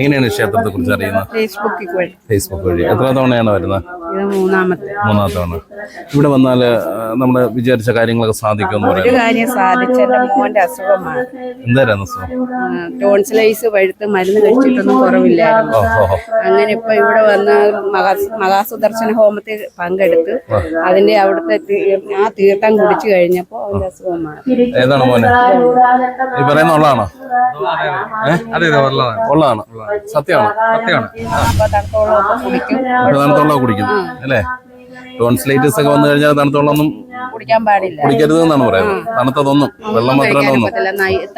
എങ്ങനെയാണ് ക്ഷേത്രത്തെ കുറിച്ച് അറിയുന്നത്? ഫേസ്ബുക്ക് വഴി. എത്ര തവണയാണ് വരുന്നത്? ഇത് മൂന്നാമത്തെ. മൂന്നാം തവണ. ഇവിടെ വന്നാൽ നമ്മൾ വിചാരിച്ച കാര്യങ്ങളൊക്കെ സാധിക്കും എന്തായിരുന്നു അസുഖം? ടോൺസിലൈസ് പഴുത്ത് മരുന്ന് കഴിച്ചിട്ടൊന്നും കുറവില്ലായിരുന്നു. അങ്ങനെ ഇപ്പൊ ഇവിടെ വന്ന മഹാ മഹാസുദർശന ഹോമത്തിൽ പങ്കെടുത്ത് അതിന്റെ അവിടുത്തെ ആ തീർത്ഥം കുടിച്ചു കഴിഞ്ഞപ്പോ അവന്റെ അസുഖം മാറി ഏതാണ് മോനെ? ഈ പറയുന്ന ഉള്ളതാണോ? അതെ അതെ ഉള്ളതാണ്. ഉള്ളതാണ്. സത്യമാണ്? സത്യമാണ്. അപ്പൊ തണുത്തോളം കുടിക്കും. തണുത്തുള്ള കുടിക്കും അല്ലേ? ടോൺസിലൈറ്റിസ് ഒക്കെ വന്നു കഴിഞ്ഞാൽ തണുത്തുള്ളൊന്നും കുടിക്കാൻ പാടില്ല. കുടിക്കരുത് എന്നാണ് പറയുന്നത്. തണുത്തതൊന്നും വെള്ളം മാത്രമല്ല ഒന്നും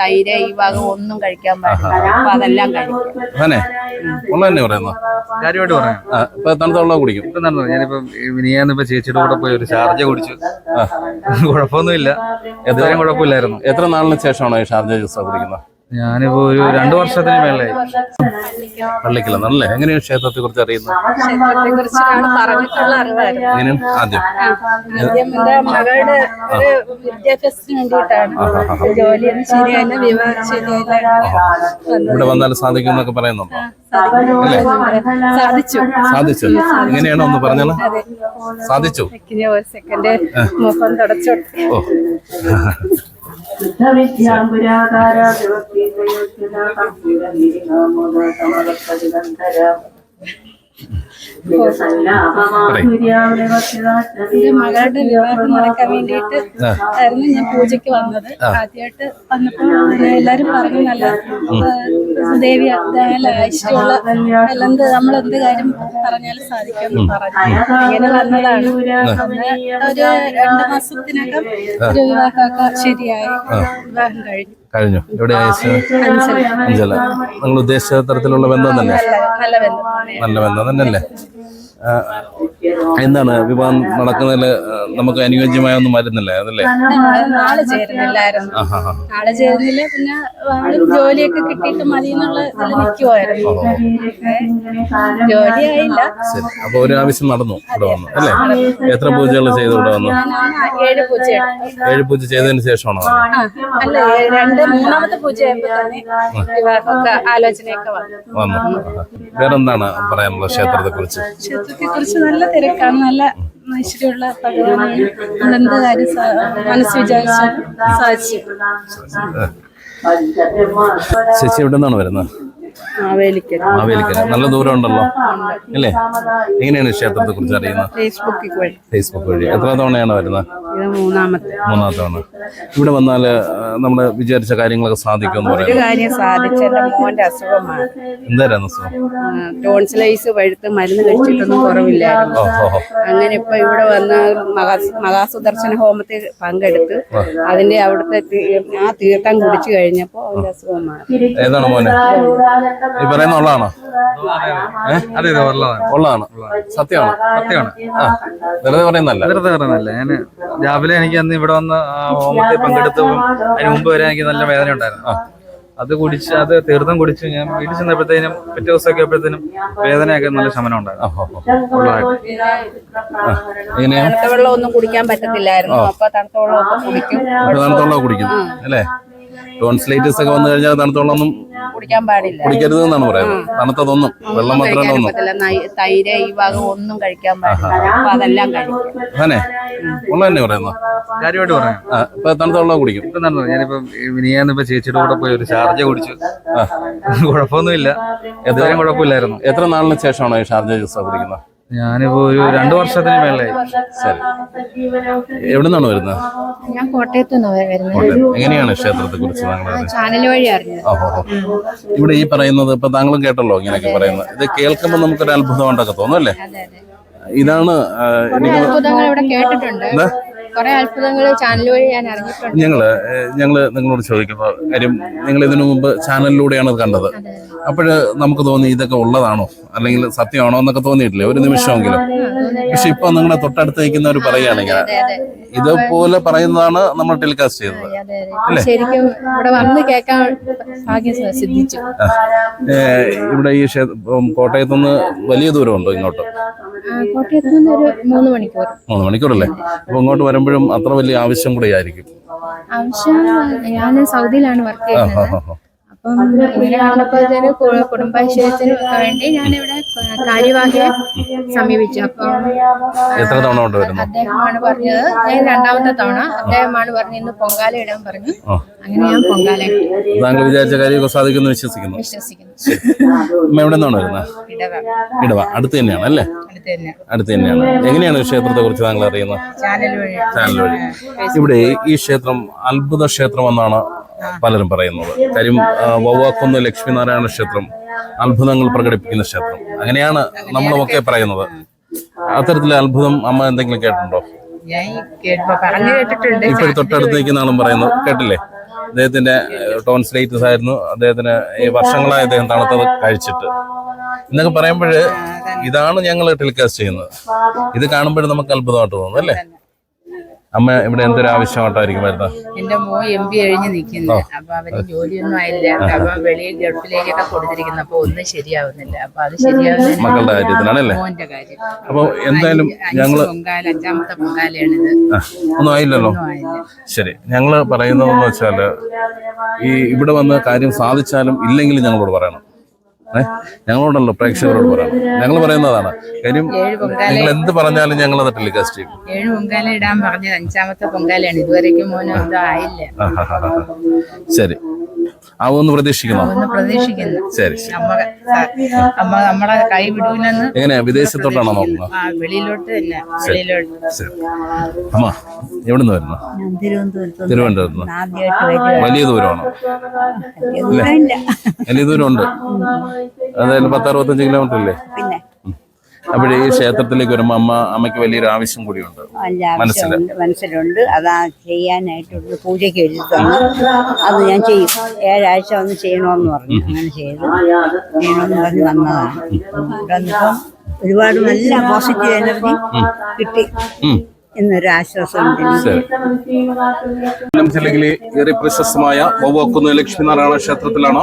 തൈര് ഈ ഭാഗം ഒന്നും കഴിക്കാൻ പാടില്ല. അതെല്ലാം ഉള്ള തന്നെ പറയുന്നത് കാര്യമായിട്ട് പറയാം. ഇപ്പൊ തണുത്തുള്ള കുടിക്കും. ഇപ്പൊ നടന്നു ഞാനിപ്പോ മിനിയാന്ന് ഇപ്പൊ ചേച്ചിയുടെ കൂടെ പോയി ഒരു ചാർജ് കുടിച്ചു. കുഴപ്പമൊന്നുമില്ല. എത്രയും കുഴപ്പമില്ലായിരുന്നു. എത്ര നാളിന് ശേഷമാണോ ഈ ഷാർജ ജ്യൂസ് കുടിക്കുന്നത്? ഞാനിപ്പോ ഒരു രണ്ടു വർഷത്തിന് മേലായി. പള്ളിക്കലെന്നല്ലേ എങ്ങനെയാണ് ക്ഷേത്രത്തെ കുറിച്ച് അറിയുന്നത് ആദ്യം. മകളുടെ വിദ്യാഭ്യാസത്തിന് വേണ്ടിയിട്ടാണ് വിവാഹം ഇവിടെ വന്നാൽ സാധിക്കും. എന്നൊക്കെ പറയുന്നുണ്ടോ സാധിച്ചു. സാധിച്ചു. എങ്ങനെയാണോ ഒന്ന് പറഞ്ഞത് സാധിച്ചു. സെക്കൻഡ് മുഖം തുടച്ചു. ഓ. ശുദ്ധവിദ്യാംബുരാകാര ദിവക്തി പ്രയോജ്യത കംഭീരഗിരിനാമോദ സമവത്തതിരന്തര എന്റെ മകളുടെ വിവാഹം നടക്കാൻ വേണ്ടിയിട്ട് ആയിരുന്നു ഞാൻ പൂജയ്ക്ക് വന്നത്. ആദ്യമായിട്ട് വന്നപ്പോൾ എല്ലാരും പറഞ്ഞു നല്ല ദേവി ഐശ്വര്യമുള്ള അല്ലെന്ത് നമ്മൾ എന്ത് കാര്യം പറഞ്ഞാലും സാധിക്കുമെന്ന് പറഞ്ഞു. ഇങ്ങനെ വന്നതാണ്. ഒരു രണ്ടു മാസത്തിനകം ഒരു വിവാഹമൊക്കെ ശരിയായി. വിവാഹം കഴിഞ്ഞു. കഴിഞ്ഞു? എവിടെ അഞ്ചല. നിങ്ങൾ ഉദ്ദേശിച്ച തരത്തിലുള്ള ബന്ധം തന്നെ നല്ല ബന്ധം തന്നെയല്ലേ? എന്താണ് വിവാഹം നടക്കുന്നതിൽ നമുക്ക് അനുയോജ്യമായ ഒന്നും വരുന്നില്ല അതല്ലേ? നാളെ ചേരുന്നില്ലായിരുന്നു. ആ ഹാ ഹാ ചേരുന്നില്ല പിന്നെ ആൾ ജോലിയൊക്കെ കിട്ടിയിട്ട് മതി എന്നുള്ള ഇതിൽ നിൽക്കുമായിരുന്നു ജോലി ആയില്ല ശരി. അപ്പൊ ഒരു ആവശ്യം നടന്നു ഇവിടെ വന്നു അല്ലേ? എത്ര പൂജകൾ ചെയ്തു ഇവിടെ വന്നു? ഏഴ് പൂജ. ഏഴ് പൂജ ചെയ്തതിന് ശേഷമാണോ? അല്ല രണ്ട് മൂന്നാമത്തെ പൂജ വിവാഹമൊക്കെ ആലോചനയൊക്കെ വന്നു. വേറെന്താണ് പറയാനുള്ളത് ക്ഷേത്രത്തെ കുറിച്ച് ക്ഷേത്രത്തെ കുറിച്ച് നല്ല തിരക്കാണ്. നല്ല ഐശ്വര്യമുള്ള ഭഗവാനാണ് നമ്മളെന്ത് കാര്യം മനസ്സ് വിചാരിച്ചു സാധിച്ചു. ചേച്ചി എവിടെ നിന്നാണ് വരുന്നത്? മാവേലിക്കര നല്ല ദൂരം ഉണ്ടല്ലോ അല്ലേ? എങ്ങനെയാണ് ക്ഷേത്രത്തെ കുറിച്ച് അറിയുന്നത്? ഫേസ്ബുക്കിൽ വഴി. ഫേസ്ബുക്ക് വഴി. എത്ര തവണയാണ് വരുന്നത്? മൂന്നാമത്തെ. മൂന്നാം തവണ. ഇവിടെ വന്നാൽ നമ്മൾ വിചാരിച്ച കാര്യങ്ങളൊക്കെ സാധിക്കുമെന്ന് കാര്യം സാധിച്ച എന്റെ മോന്റെ അസുഖമാണ്. എന്തായിരുന്നു അസുഖം? ടോൺസിലൈസ് പഴുത്ത് മരുന്ന് കഴിച്ചിട്ടൊന്നും കുറവില്ലായിരുന്നു. അങ്ങനെ ഇപ്പൊ ഇവിടെ വന്ന മഹാ മഹാസുദർശന ഹോമത്തിൽ പങ്കെടുത്ത് അതിന്റെ അവിടുത്തെ ആ തീർത്ഥം കുടിച്ചു കഴിഞ്ഞപ്പോ അവന്റെ അസുഖം മാറി ഏതാണ് മോനെ? ഈ പറയുന്ന ഉള്ളതാണോ? അതെ അതെ ഉള്ളതാണ്. ഉള്ളതാണ്. സത്യമാണ്? സത്യമാണ്. ആ. വെറുതെ പറയുന്നല്ല വെറുതെ പറയുന്നല്ല ഞാൻ രാവിലെ എനിക്ക് അന്ന് ഇവിടെ വന്ന് ഹോമത്തിൽ പങ്കെടുത്തപ്പോൾ അതിന് മുമ്പ് വരെ എനിക്ക് നല്ല വേദന ഉണ്ടായിരുന്നു. അത് കുടിച്ച് അത് തീർത്ഥം കുടിച്ച് ഞാൻ വീട്ടിൽ ചെന്നപ്പോഴത്തേനും പിറ്റേ ദിവസമൊക്കെ ആയപ്പോഴത്തേനും വേദനയൊക്കെ നല്ല ശമനം ഉണ്ടായിരുന്നു. വെള്ളം ഒന്നും കുടിക്കാൻ പറ്റത്തില്ലായിരുന്നു. അപ്പൊ തണുത്ത വെള്ളമൊക്കെ കുടിക്കും. കുടിക്കും. അല്ലേ? ടോൺസിലൈറ്റിസ് ഒക്കെ വന്നു കഴിഞ്ഞാൽ തണുത്തുള്ളൊന്നും കുടിക്കാൻ പാടില്ല. കുടിക്കരുത് എന്നാണ് പറയുന്നത്. തണുത്തതൊന്നും വെള്ളം മാത്രം തൈര ഒന്നും. തൈര് ഈ ഭാഗം ഒന്നും കഴിക്കാൻ പാടില്ല. അതെല്ലാം അങ്ങനെ? ഉള്ള തന്നെ പറയുന്നത് കാര്യമായിട്ട് പറയാം. ഇപ്പൊ തണുത്തുള്ള കുടിക്കും. ഇപ്പൊ നടന്നു ഞാനിപ്പോ ഇപ്പൊ ചേച്ചിയുടെ കൂടെ പോയി ഒരു ചാർജ് കുടിച്ചു. കുഴപ്പമൊന്നുമില്ല. എത്രയും കുഴപ്പമില്ലായിരുന്നു. എത്ര നാളിന് ശേഷമാണോ ഈ ഷാർജ ജ്യൂസ് കുടിക്കുന്നത്? ഞാനിപ്പോ ഒരു രണ്ടു വർഷത്തിന് ശരി എവിടെ നിന്നാണ് വരുന്നത് ഞാൻ കോട്ടയത്ത് എങ്ങനെയാണ് ക്ഷേത്രത്തെ കുറിച്ച് താങ്കൾ ചാനൽ വഴി അറിഞ്ഞത് ഇവിടെ ഈ പറയുന്നത് ഇപ്പൊ താങ്കളും കേട്ടല്ലോ ഇങ്ങനെയൊക്കെ പറയുന്നത് ഇത് കേൾക്കുമ്പോൾ നമുക്കൊരു അത്ഭുതം ഉണ്ടൊക്കെ അല്ലേ ഇതാണ് എനിക്ക് കേട്ടിട്ടുണ്ട് കുറെ അത്ഭുതങ്ങൾ ചാനൽ വഴി ഞാൻ അറിഞ്ഞിട്ടുണ്ട് ഞങ്ങൾ ഞങ്ങൾ നിങ്ങളോട് ചോദിക്കുന്ന കാര്യം നിങ്ങൾ ഇതിനു മുമ്പ് ചാനലിലൂടെയാണ് ഇത് കണ്ടത്. അപ്പോഴ് നമുക്ക് തോന്നി ഇതൊക്കെ ഉള്ളതാണോ? അല്ലെങ്കിൽ സത്യമാണോ എന്നൊക്കെ തോന്നിയിട്ടില്ലേ? ഒരു നിമിഷമെങ്കിലും. പക്ഷെ ഇപ്പൊ നിങ്ങളെ തൊട്ടടുത്ത് നിൽക്കുന്നവർ പറയുകയാണെങ്കിൽ ഇതുപോലെ പറയുന്നതാണ് നമ്മൾ ടെലികാസ്റ്റ് ചെയ്തത് ശരിക്കും ഇവിടെ വന്ന് കേൾക്കാൻ ഭാഗ്യം സിദ്ധിച്ചു. ഏഹ്, ഇവിടെ ഈ കോട്ടയത്ത് നിന്ന് കോട്ടയത്തുനിന്ന് വലിയ ദൂരമുണ്ടോ ഇങ്ങോട്ട്? കോട്ടയത്ത് നിന്ന് ഒരു മൂന്ന് മണിക്കൂർ. മൂന്ന് മണിക്കൂറല്ലേ? അപ്പൊ ഇങ്ങോട്ട് വരുമ്പോഴും അത്ര വലിയ ആവശ്യം കൂടെ ആയിരിക്കും ആവശ്യം ഞാൻ സൗദിയിലാണ് വർക്ക് ചെയ്യുന്നത്. അപ്പം കു- കുടുംബാശ്രയത്തിന് വേണ്ടി ഞാനിവിടെ കാര്യവാഹിയെ സമീപിച്ചു. അപ്പം എത്ര തവണ കൊണ്ട് വരുന്നു? അദ്ദേഹമാണ് പറഞ്ഞത്. ഞാൻ രണ്ടാമത്തെ തവണ അദ്ദേഹമാണ് പറഞ്ഞത് ഇന്ന് പൊങ്കാല ഇടാൻ പറഞ്ഞു. അങ്ങനെ ഞാൻ പൊങ്കാല. താങ്കൾ വിചാരിച്ച കാര്യമൊക്കെ സാധിക്കുന്നു വിശ്വസിക്കുന്നു. വിശ്വസിക്കുന്നു. എവിടെ നിന്നാണ് വരുന്നത്? ഇടവ. ഇടവ. അടുത്ത് തന്നെയാണ് അല്ലേ? അടുത്ത് തന്നെ. അടുത്ത് തന്നെയാണ്. എങ്ങനെയാണ് ഈ ക്ഷേത്രത്തെ കുറിച്ച് താങ്കൾ അറിയുന്നത്? ചാനൽ വഴി. ചാനൽ വഴി. ഇവിടെ ഈ ക്ഷേത്രം അത്ഭുത ക്ഷേത്രം എന്നാണ് പലരും പറയുന്നത്. കാര്യം വവ്വാക്കുന്ന് ലക്ഷ്മിനാരായണ ക്ഷേത്രം അത്ഭുതങ്ങൾ പ്രകടിപ്പിക്കുന്ന ക്ഷേത്രം. അങ്ങനെയാണ് നമ്മളുമൊക്കെ പറയുന്നത്. അത്തരത്തിലെ അത്ഭുതം അമ്മ എന്തെങ്കിലും കേട്ടിട്ടുണ്ട്? ഇപ്പോൾ തൊട്ടടുത്ത് നിൽക്കുന്ന ആളും പറയുന്നു. കേട്ടില്ലേ? അദ്ദേഹത്തിന്റെ ടോൺസ് ടോൺസിലൈറ്റിസ് ആയിരുന്നു. അദ്ദേഹത്തിന് ഈ വർഷങ്ങളായി അദ്ദേഹം തണുത്തത് കഴിച്ചിട്ട്. എന്നൊക്കെ പറയുമ്പോൾ ഇതാണ് ഞങ്ങൾ ടെലികാസ്റ്റ് ചെയ്യുന്നത്. ഇത് കാണുമ്പോൾ നമുക്ക് അത്ഭുതമായിട്ട് തോന്നുന്നു അല്ലേ? അമ്മ ഇവിടെ എന്തൊരു ആവശ്യമായിട്ടായിരിക്കും വരുന്നത്? എന്റെ മോ എം പി കഴിഞ്ഞ് നിൽക്കുന്നു അപ്പൊ അവന് ജോലിയൊന്നും ആയില്ല. അപ്പൊ വെളിയിൽ ഗൾഫിലേക്കൊക്കെ കൊടുത്തിരിക്കുന്നു. അപ്പൊ ഒന്നും ശരിയാവുന്നില്ല. അപ്പൊ അത് ശരിയാവുന്നില്ല. മക്കളുടെ കാര്യത്തിനാണല്ലേ മോന്റെ കാര്യം. അപ്പൊ എന്തായാലും ഞങ്ങൾ പൊങ്കാല അഞ്ചാമത്തെ പൊങ്കാലയാണിത് ഒന്നും ആയില്ലല്ലോ? ശരി. ഞങ്ങൾ പറയുന്നതെന്ന് വെച്ചാൽ ഈ ഇവിടെ വന്ന് കാര്യം സാധിച്ചാലും ഇല്ലെങ്കിലും ഞങ്ങളോട് പറയണം. ഞങ്ങളോടല്ലോ പ്രേക്ഷകരോട് പറയണം ഞങ്ങൾ പറയുന്നതാണ്. കാര്യം നിങ്ങൾ എന്ത് പറഞ്ഞാലും ഞങ്ങൾ അത് ടെലികാസ്റ്റ് ചെയ്യും. ഏഴ് പൊങ്കാല ഇടാൻ പറഞ്ഞത് അഞ്ചാമത്തെ പൊങ്കാലയാണ്. മോനും എന്തോ ആയില്ല. ശരി. ആവുമെന്ന് പ്രതീക്ഷിക്കുന്നു. ശരി അമ്മ അമ്മ നമ്മളെ കൈ വിടൂലെന്ന് എങ്ങനെ വിദേശത്തോട്ടാണോ നോക്കുന്നത്? ആ വെളിയിലോട്ട് തന്നെ വെളിയിലോട്ട്. ശരി. അമ്മ എവിടെ നിന്ന്. വരുന്നു തിരുവനന്തപുരത്ത് വലിയ ദൂരമാണോ? വലിയ ദൂരമുണ്ട്. അതായത് പത്തറുപത്തഞ്ച് കിലോമീറ്റർ ഇല്ലേ അപ്പോഴേ ഈ ക്ഷേത്രത്തിലേക്ക് വരുമ്പോൾ അമ്മ അമ്മയ്ക്ക് വലിയൊരു ആവശ്യം കൂടിയുണ്ട്. ഉണ്ട് മനസ്സിലുണ്ട്. അതാ ചെയ്യാനായിട്ടുള്ള പൂജയ്ക്ക് എഴുതി അത് ഞാൻ ചെയ്യും. ഏഴാഴ്ച വന്ന് ചെയ്യണമെന്ന് പറഞ്ഞു. അങ്ങനെ ചെയ്തു. ചെയ്യണമെന്ന് പറഞ്ഞ് വന്നതാണ്. ഒരുപാട് നല്ല പോസിറ്റീവ് എനർജി കിട്ടി. എന്നൊരു. ശരി കൊല്ലം ജില്ലയിലെ ഏറെ പ്രശസ്തമായ വവ്വാക്കുന്ന് ലക്ഷ്മിനാരായണ ക്ഷേത്രത്തിലാണ്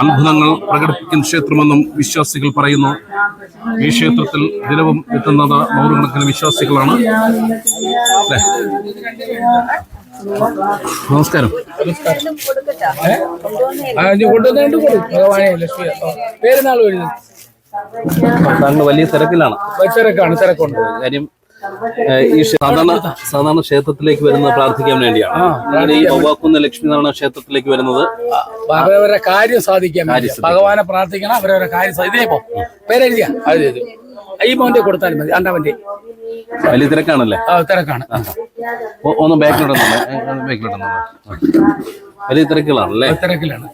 അത്ഭുതങ്ങൾ പ്രകടിപ്പിക്കുന്ന ക്ഷേത്രമെന്നും വിശ്വാസികൾ പറയുന്നു. ഈ ക്ഷേത്രത്തിൽ ദിനവും എത്തുന്നത് നൂറുകണക്കിന് വിശ്വാസികളാണ്. അല്ലേ? നമസ്കാരം. കൊടുക്കും. പേരുന്നാൾ വലിയ തിരക്കിലാണ്. തിരക്കാണ് തിരക്കുണ്ട്. കാര്യം ഈ സാധാരണ സാധാരണ ക്ഷേത്രത്തിലേക്ക് വരുന്നത് പ്രാർത്ഥിക്കാൻ വേണ്ടിയാണ്. ഈ ഈ ലക്ഷ്മി നാരായണ ക്ഷേത്രത്തിലേക്ക് വരുന്നത് അവരവരുടെ കാര്യം സാധിക്കാൻ. ഭഗവാനെ പ്രാർത്ഥിക്കണം അവരവരുടെ കാര്യം സാധിക്കും പേരെഴുതിയ ഈ മോന്റെ കൊടുത്താലും മതി രണ്ടാമന്റെ വലിയ തിരക്കാണല്ലേ? തിരക്കാണ്. ഒന്ന് ബാക്കിലോട്ട് ബാക്കിലിടുന്നുണ്ട് വലിയ തിരക്കുകളാണല്ലേ തിരക്കിലാണ്.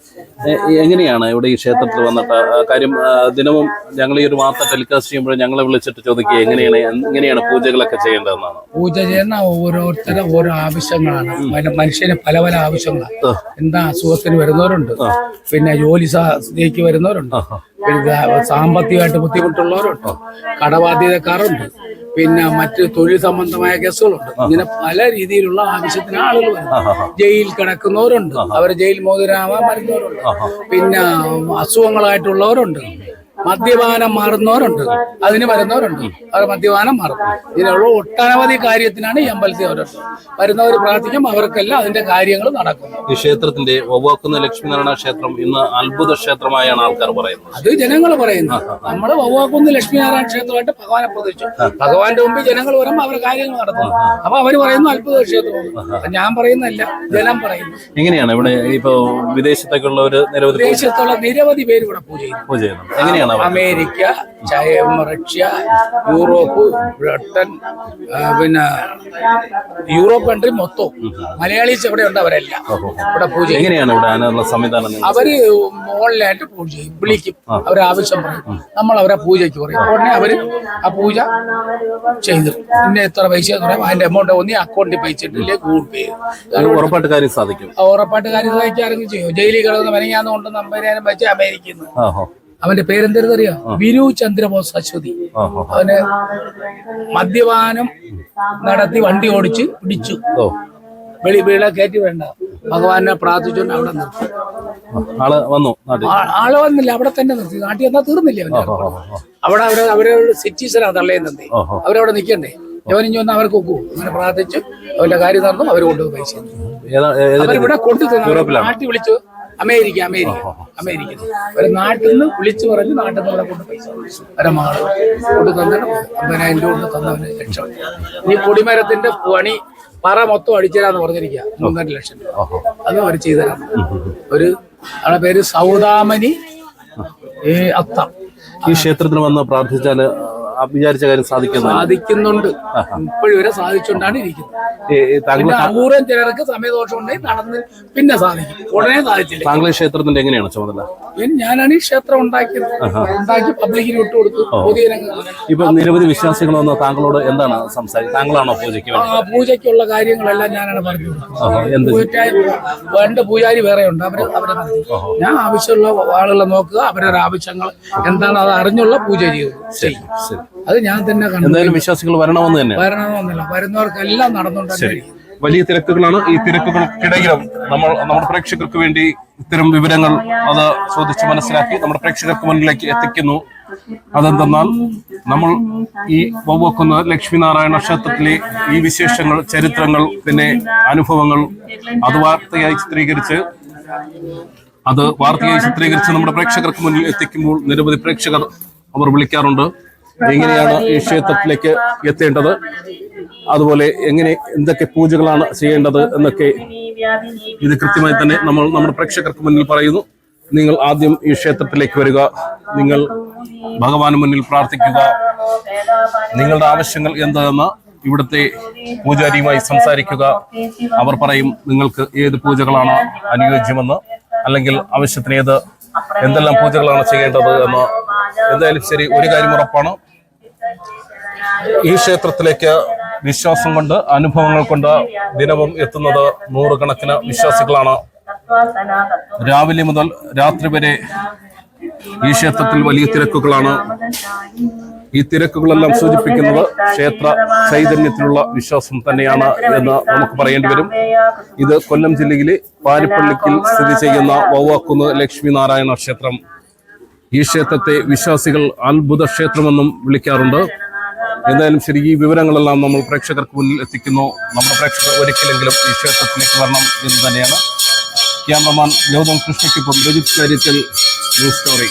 എങ്ങനെയാണ് ഇവിടെ ഈ ക്ഷേത്രത്തിൽ വന്നിട്ട് കാര്യം ദിനവും ഞങ്ങൾ ഈ ഒരു വാർത്ത ടെലികാസ്റ്റ് ചെയ്യുമ്പോൾ ഞങ്ങളെ വിളിച്ചിട്ട് ചോദിക്കുക എങ്ങനെയാണ് എങ്ങനെയാണ് പൂജകളൊക്കെ ചെയ്യേണ്ടതെന്നാണ്? പൂജ ചെയ്യുന്ന ഓരോരുത്തരും ഓരോ ആവശ്യങ്ങളാണ്. മന- മനുഷ്യന് പല പല ആവശ്യങ്ങളാണ്. എന്താ അസുഖത്തിന് വരുന്നവരുണ്ട്. പിന്നെ ജോലി സ്ഥിതിക്ക് വരുന്നവരുണ്ട്. പിന്നെ സാമ്പത്തികമായിട്ട് ബുദ്ധിമുട്ടുള്ളവരുണ്ട്. കടബാധ്യതക്കാരുണ്ട്. പിന്നെ മറ്റ് തൊഴിൽ സംബന്ധമായ കേസുകളുണ്ട്. ഇങ്ങനെ പല രീതിയിലുള്ള ആവശ്യത്തിന് ആളുകൾ വരുന്നു ജയിൽ കിടക്കുന്നവരുണ്ട്. അവർ ജയിൽ മോചിതരാവാൻ വരുന്നവരുണ്ട് പിന്നെ അസുഖങ്ങളായിട്ടുള്ളവരുണ്ട്. മദ്യപാനം മാറുന്നവരുണ്ട്. അതിന് വരുന്നവരുണ്ട്. അവർ മദ്യപാനം മാറും. ഇതിനുള്ള ഒട്ടനവധി കാര്യത്തിനാണ് ഈ അമ്പലത്തിൽ അവർ വരുന്നവർ പ്രാർത്ഥിക്കും അവർക്കെല്ലാം അതിന്റെ കാര്യങ്ങൾ നടക്കും. ഈ ക്ഷേത്രത്തിന്റെ വവ്വാക്കുന്ന ലക്ഷ്മിനാരായണ ക്ഷേത്രം ഇന്ന് അത്ഭുത ക്ഷേത്രമായാണ് ആൾക്കാർ പറയുന്നത്. അത് ജനങ്ങൾ പറയുന്നു. നമ്മുടെ ഒവ്വാക്കുന്ന ലക്ഷ്മിനാരായണ ക്ഷേത്രമായിട്ട് ഭഗവാനെ പ്രതിച്ചു ഭഗവാന്റെ മുമ്പിൽ ജനങ്ങൾ വരുമ്പോൾ അവർ കാര്യങ്ങൾ നടത്തുന്നു അപ്പൊ അവർ പറയുന്നു അത്ഭുത ക്ഷേത്രം ഞാൻ പറയുന്നല്ല ജനം പറയുന്നു. എങ്ങനെയാണ് ഇവിടെ ഇപ്പോ ഒരു നിരവധി വിദേശത്തുള്ള നിരവധി പേര് ഇവിടെ പൂജ ചെയ്യുന്നു. എങ്ങനെയാണ് അവർ അമേരിക്ക റഷ്യ യൂറോപ്പ് ബ്രിട്ടൻ പിന്നെ യൂറോപ്പ് കൺട്രി മൊത്തം മലയാളീസ് ഇവിടെ ഉണ്ട് അവരെല്ലാം. ഇവിടെ പൂജ എങ്ങനെയാണ് ഇവിടെ അതിനുള്ള സംവിധാനം അവർ ഓൺലൈനായിട്ട് പൂജ ചെയ്യും. വിളിക്കും. അവരെ ആവശ്യം പറയും. നമ്മൾ അവരെ പൂജയ്ക്ക് പറയും. ഉടനെ അവർ ആ പൂജ ചെയ്തു പിന്നെ എത്ര പൈസ എന്ന് പറയും അതിന്റെ എമൗണ്ട് ഒന്നി അക്കൗണ്ടിൽ പൈസ ഇട്ടില്ലേ ഗൂഗിൾ പേ ഉറപ്പായിട്ട് കാര്യം സാധിക്കും. ഉറപ്പായിട്ട് കാര്യം സാധിക്കാറെങ്കിൽ ചെയ്യും. ജയിലിൽ കിടന്ന് വരങ്ങാന്ന് കൊണ്ട് അമ്പതിനായിരം വെച്ച് അമേരിക്കയിൽ നിന്ന് പേരെന്തായിരുന്നു അവന്റെ വിരു ചന്ദ്രബോസ് അശ്വതി അവന് മദ്യപാനം നടത്തി വണ്ടി ഓടിച്ച് പിടിച്ചു. വെളി വീള കയറ്റി വേണ്ട ഭഗവാനെ പ്രാർത്ഥിച്ചുകൊണ്ട് അവിടെ നിർത്തി ആൾ വന്നു ആൾ വന്നില്ല അവിടെ തന്നെ നിർത്തി. നാട്ടിൽ വന്നാൽ തീർന്നില്ല അവിടെ. അവിടെ അവരെ അവരെ സിറ്റീസനാ തള്ളയുന്നത്. അവരവിടെ നിൽക്കണ്ടേ ഇവനിഞ്ഞു വന്ന് അവർക്ക് ഒക്കൂ. അങ്ങനെ പ്രാർത്ഥിച്ചു അവരുടെ കാര്യം നടന്നു അവർ കൊണ്ടുപോയി പൈസ അവരിവിടെ കൊണ്ടു തന്നു നാട്ടിൽ വിളിച്ചു. America America. അമേരിക്ക. ഒരു നാട്ടിൽ നിന്ന് വിളിച്ചു പറഞ്ഞ് നാട്ടിൽ നിന്ന് ഇവിടെ കൊണ്ട് പൈസ. ഒരു കൊണ്ട് തന്നിട്ട് അമ്പതിനായിരം രൂപ കൊണ്ട് തന്നവന് രക്ഷപ്പെട്ടു ഈ കൊടിമരത്തിന്റെ പണി പറ മൊത്തം അടിച്ചതാന്ന് പറഞ്ഞിരിക്കുക മൂന്നര ലക്ഷം രൂപ. അത് അവർ ചെയ്തുതരാം. ഒരു ആളെ പേര് സൗദാമനി ഈ അത്ത. ഈ ക്ഷേത്രത്തിൽ വന്ന് പ്രാർത്ഥിച്ചാൽ വിചാരിച്ച കാര്യം സാധിക്കുന്നു സാധിക്കുന്നുണ്ട്. ഇപ്പോഴും വരെ സാധിച്ചുകൊണ്ടാണ് ഇരിക്കുന്നത്. അപൂർവം ചിലർക്ക് സമയദോഷം ഉണ്ടെങ്കിൽ നടന്ന് പിന്നെ സാധിക്കും. ഉടനെ സാധിച്ചില്ല. താങ്കൾ ക്ഷേത്രത്തിന്റെ എങ്ങനെയാണ് ചുമതല? ഞാനാണ് ഈ ക്ഷേത്രം ഉണ്ടാക്കിയത്. ഉണ്ടാക്കി പബ്ലിക്കിന് വിട്ടുകൊടുത്തു പുതിയ ഇപ്പൊ നിരവധി വിശ്വാസികൾ വന്ന് താങ്കളോട് എന്താണ് സംസാരിക്കുന്നത് താങ്കളാണോ പൂജയ്ക്ക് പൂജയ്ക്കുള്ള കാര്യങ്ങളെല്ലാം ഞാനാണ് പറഞ്ഞത് വേണ്ട പൂജാരി വേറെ ഉണ്ട് അവർ അവരെ. ഞാൻ ആവശ്യമുള്ള ആളുകളെ നോക്കുക. അവരുടെ ആവശ്യങ്ങൾ എന്താണ് അത് അറിഞ്ഞുള്ള പൂജ ചെയ്യുക ശരി ശരി. അത് ഞാൻ തന്നെ കാണുന്നു എന്തായാലും വിശ്വാസികൾ വരണമെന്ന് തന്നെ വരണമെന്നില്ല. വരുന്നവർക്കെല്ലാം നടന്നുകൊണ്ടിരിക്കും വലിയ തിരക്കുകളാണ്. ഈ തിരക്കുകൾക്കിടയിലും നമ്മൾ നമ്മുടെ പ്രേക്ഷകർക്ക് വേണ്ടി ഇത്തരം വിവരങ്ങൾ അത് ചോദിച്ച് മനസ്സിലാക്കി നമ്മുടെ പ്രേക്ഷകർക്ക് മുന്നിലേക്ക് എത്തിക്കുന്നു. അതെന്തെന്നാൽ നമ്മൾ ഈ വവ്വക്കുന്ന ലക്ഷ്മിനാരായണ ക്ഷേത്രത്തിലെ ഈ വിശേഷങ്ങൾ ചരിത്രങ്ങൾ പിന്നെ അനുഭവങ്ങൾ അത് വാർത്തയായി ചിത്രീകരിച്ച് അത് വാർത്തയായി ചിത്രീകരിച്ച് നമ്മുടെ പ്രേക്ഷകർക്ക് മുന്നിൽ എത്തിക്കുമ്പോൾ നിരവധി പ്രേക്ഷകർ അവർ വിളിക്കാറുണ്ട്. എങ്ങനെയാണ് ഈ ക്ഷേത്രത്തിലേക്ക് എത്തേണ്ടത്? അതുപോലെ എങ്ങനെ എന്തൊക്കെ പൂജകളാണ് ചെയ്യേണ്ടത് എന്നൊക്കെ ഇത് കൃത്യമായി തന്നെ നമ്മൾ നമ്മുടെ പ്രേക്ഷകർക്ക് മുന്നിൽ പറയുന്നു. നിങ്ങൾ ആദ്യം ഈ ക്ഷേത്രത്തിലേക്ക് വരിക. നിങ്ങൾ ഭഗവാന് മുന്നിൽ പ്രാർത്ഥിക്കുക. നിങ്ങളുടെ ആവശ്യങ്ങൾ എന്താണെന്ന് ഇവിടുത്തെ പൂജാരിയുമായി സംസാരിക്കുക. അവർ പറയും നിങ്ങൾക്ക് ഏത് പൂജകളാണ് അനുയോജ്യമെന്ന് അല്ലെങ്കിൽ ആവശ്യത്തിന് ഏത് എന്തെല്ലാം പൂജകളാണ് ചെയ്യേണ്ടത് എന്ന്. എന്തായാലും ശരി ഒരു കാര്യം ഉറപ്പാണ്. ഈ ക്ഷേത്രത്തിലേക്ക് വിശ്വാസം കൊണ്ട് അനുഭവങ്ങൾ കൊണ്ട് ദിനവും എത്തുന്നത് നൂറുകണക്കിന് വിശ്വാസികളാണ്. രാവിലെ മുതൽ രാത്രി വരെ ഈ ക്ഷേത്രത്തിൽ വലിയ തിരക്കുകളാണ്. ഈ തിരക്കുകളെല്ലാം സൂചിപ്പിക്കുന്നത് ക്ഷേത്ര ചൈതന്യത്തിലുള്ള വിശ്വാസം തന്നെയാണ് എന്ന് നമുക്ക് പറയേണ്ടി വരും. ഇത് കൊല്ലം ജില്ലയിലെ പാരിപ്പള്ളിക്കിൽ സ്ഥിതി ചെയ്യുന്ന വവ്വാക്കുന്ന് ലക്ഷ്മി നാരായണ ക്ഷേത്രം. ഈ ക്ഷേത്രത്തെ വിശ്വാസികൾ അത്ഭുത ക്ഷേത്രമെന്നും വിളിക്കാറുണ്ട്. എന്തായാലും ശരി ഈ വിവരങ്ങളെല്ലാം നമ്മൾ പ്രേക്ഷകർക്ക് മുന്നിൽ എത്തിക്കുന്നു. നമ്മുടെ പ്രേക്ഷകർ ഒരിക്കലെങ്കിലും ഈ ക്ഷേത്രത്തിലേക്ക് വരണം എന്ന് തന്നെയാണ്. ക്യാമറമാൻ ഗൗതം കൃഷ്ണയ്ക്കൊപ്പം രജിത് കാര്യത്തിൽ ന്യൂസ് സ്റ്റോറി.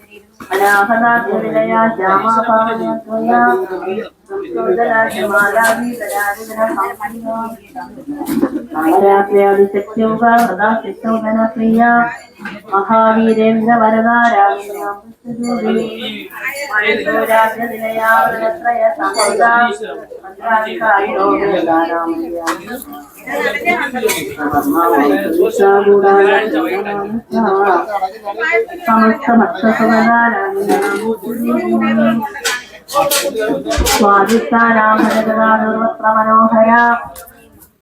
अनाहनाद्यविनया श्यामापावनत्वया संशोधनाशमालाभिगदादिगणसंपन्नो सदा चित्तौ वा सदा चित्तौ धनप्रिया മഹാവീരേന്ദ്ര വരദാരാജ്യനിലയാത്രയ സമസ്ത സ്വാദിസ്ഥാനാം മനോഹര